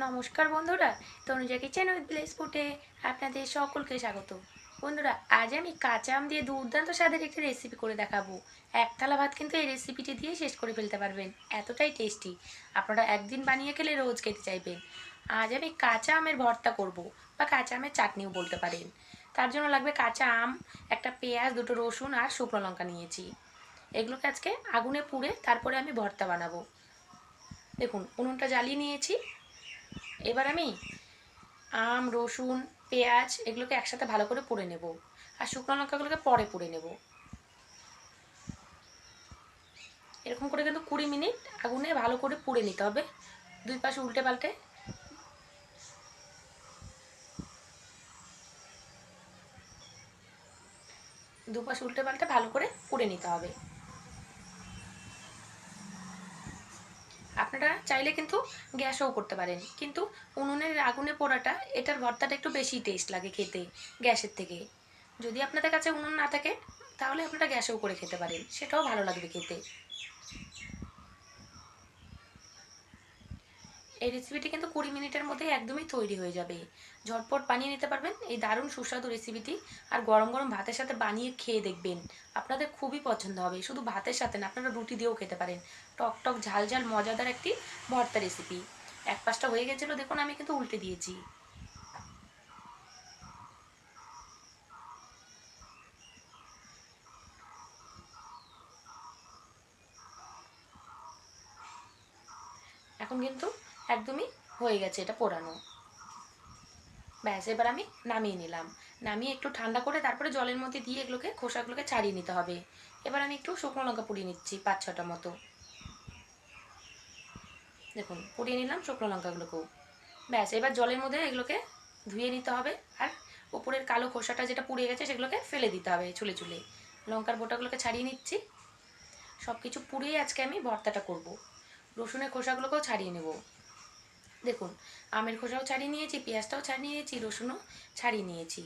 নমস্কার বন্ধুরা, Tanuja kitchen with bless ফুটে আপনাদের সকলকে স্বাগত। বন্ধুরা, আজ আমি কাঁচা আম দিয়ে দুর্দান্ত স্বাদের একটি রেসিপি করে দেখাবো। এক থালা ভাত কিন্তু এই রেসিপিটি দিয়ে শেষ করে ফেলতে পারবেন। এতটাই টেস্টি আপনারা একদিন বানিয়ে খেলে রোজ খেতে চাইবেন। আজ আমি কাঁচা আমের ভর্তা করব বা কাঁচা আমের চাটনিও বলতে পারেন। তার জন্য লাগবে কাঁচা আম, একটা পেঁয়াজ, দুটো রসুন আর শুকনো লঙ্কা নিয়েছি। এগুলোকে আজকে আগুনে পুড়ে তারপরে আমি ভর্তা বানাবো। দেখুন, উনুনটা জ্বালিয়ে নিয়েছি। এবার আমি আম, রসুন, পেঁয়াজ এগুলোকে একসাথে ভালো করে পুড়ে নেব। আর শুকনো লঙ্কাগুলোকে পরে পুড়ে নেব। এরকম করে কিন্তু কুড়ি মিনিট আগুনে ভালো করে পুড়ে নিতে হবে। দুই পাশে উল্টে পাল্টে। দুপাশ উল্টে পাল্টে ভালো করে পুড়ে নিতে হবে। আপনারা চাইলে কিন্তু গ্যাসও করতে পারেন। কিন্তু উনুনের আগুনে পোড়াটা, এটার ভর্তাটা একটু বেশি টেস্ট লাগে খেতে গ্যাসের থেকে। যদি আপনাদের কাছে উনুন না থাকে, তাহলে আপনারা গ্যাসেও করে খেতে পারেন, সেটাও ভালো লাগবে খেতে। এই রেসিপিটি কিন্তু কুড়ি মিনিটের মধ্যে একদমই তৈরি হয়ে যাবে। ঝটপট বানিয়ে নিতে পারবেন। এই দারুণ সুস্বাদু রেসিপিটি আর গরম গরম ভাতের সাথে বানিয়ে খেয়ে দেখবেন। আপনাদের খুবই পছন্দ হবে। শুধু ভাতের সাথে না, আপনারা রুটি দিয়েও খেতে পারেন। টক টক, ঝাল ঝাল, মজাদার একটি ভর্তা রেসিপি এক পাশটা হয়ে গেছিল, দেখুন আমি কিন্তু উল্টে দিয়েছি। এখন কিন্তু একদমই হয়ে গেছে এটা পোড়ানো। ব্যাস, এবার আমি নামিয়ে নিলাম। নামিয়ে একটু ঠান্ডা করে তারপরে জলের মধ্যে দিয়ে এগুলোকে, খোসাগুলোকে ছাড়িয়ে নিতে হবে। এবার আমি একটু শুকনো লঙ্কা পুড়িয়ে নিচ্ছি পাঁচ ছটা মতো। দেখুন, পুড়িয়ে নিলাম শুকনো লঙ্কাগুলোকেও। ব্যাস, এবার জলের মধ্যে এগুলোকে ধুয়ে নিতে হবে আর উপরের কালো খোসাটা যেটা পুড়িয়ে গেছে সেগুলোকে ফেলে দিতে হবে চুলে চুলে। লঙ্কার বোটাগুলোকে ছাড়িয়ে নিচ্ছি। সব কিছু পুড়িয়ে আজকে আমি ভর্তাটা করব। রসুনের খোসাগুলোকেও ছাড়িয়ে নেব। দেখুন, আমের খোসাও ছাড়িয়ে নিয়েছি, পেঁয়াজটাও ছাড়িয়ে নিয়েছি, রসুনও ছাড়িয়ে নিয়েছি।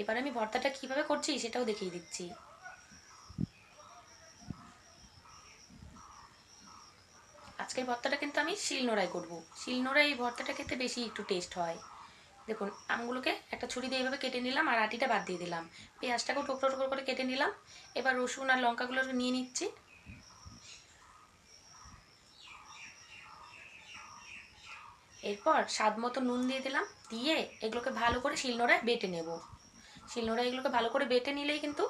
এবার আমি ভর্তাটা কীভাবে করছি সেটাও দেখিয়ে দিচ্ছি। আজকের ভর্তাটা কিন্তু আমি শিলনোড়ায় করব। শিলনোড়ায় এই ভর্তাটা খেতে বেশি একটু টেস্ট হয়। দেখুন, আমগুলোকে একটা ছুরি দিয়ে এইভাবে কেটে নিলাম আর আটিটা বাদ দিয়ে দিলাম। পেঁয়াজটাকেও টুকরো টুকরো করে কেটে নিলাম। এবার রসুন আর লঙ্কাগুলো নিয়ে নিচ্ছি। এরপর স্বাদ মতো নুন দিয়ে দিলাম, দিয়ে এগুলোকে ভালো করে শিলনোড়ায় বেটে নেব। শিলনোড়ায় এগুলোকে ভালো করে বেটে নিলেই কিন্তু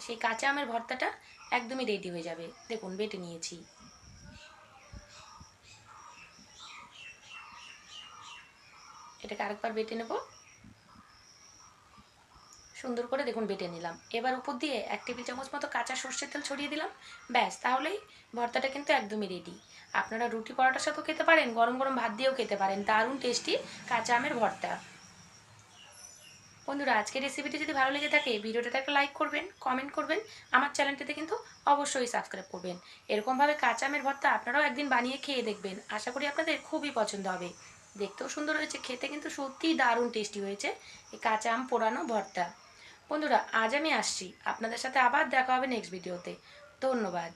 সেই কাঁচা আমের ভর্তাটা একদমই রেডি হয়ে যাবে। দেখুন, বেটে নিয়েছি। এটাকে আরেকবার বেটে নেব। সুন্দর করে দেখুন বেটে নিলাম। এবার উপর দিয়ে এক টেবিল চামচ মতো কাঁচা সর্ষের তেল ছড়িয়ে দিলাম। ব্যাস, তাহলেই ভর্তাটা কিন্তু একদমই রেডি আপনারা রুটি পরোটার সাথেও খেতে পারেন, গরম গরম ভাত দিয়েও খেতে পারেন। দারুণ টেস্টি কাঁচা আমের ভর্তা। বন্ধুরা, আজকের রেসিপিটি যদি ভালো লেগে থাকে, ভিডিওটাতে একটা লাইক করবেন কমেন্ট করবেন। আমার চ্যানেলটিতে কিন্তু অবশ্যই সাবস্ক্রাইব করবেন। এরকমভাবে কাঁচা আমের ভর্তা আপনারাও একদিন বানিয়ে খেয়ে দেখবেন। আশা করি আপনাদের খুবই পছন্দ হবে। দেখতেও সুন্দর হয়েছে, খেতে কিন্তু সত্যিই দারুণ টেস্টি হয়েছে, এই কাঁচা আম পোড়ানো ভর্তা। বন্ধুরা আজ আমি আসছি। আপনাদের সাথে আবার দেখা হবে নেক্সট ভিডিওতে ধন্যবাদ।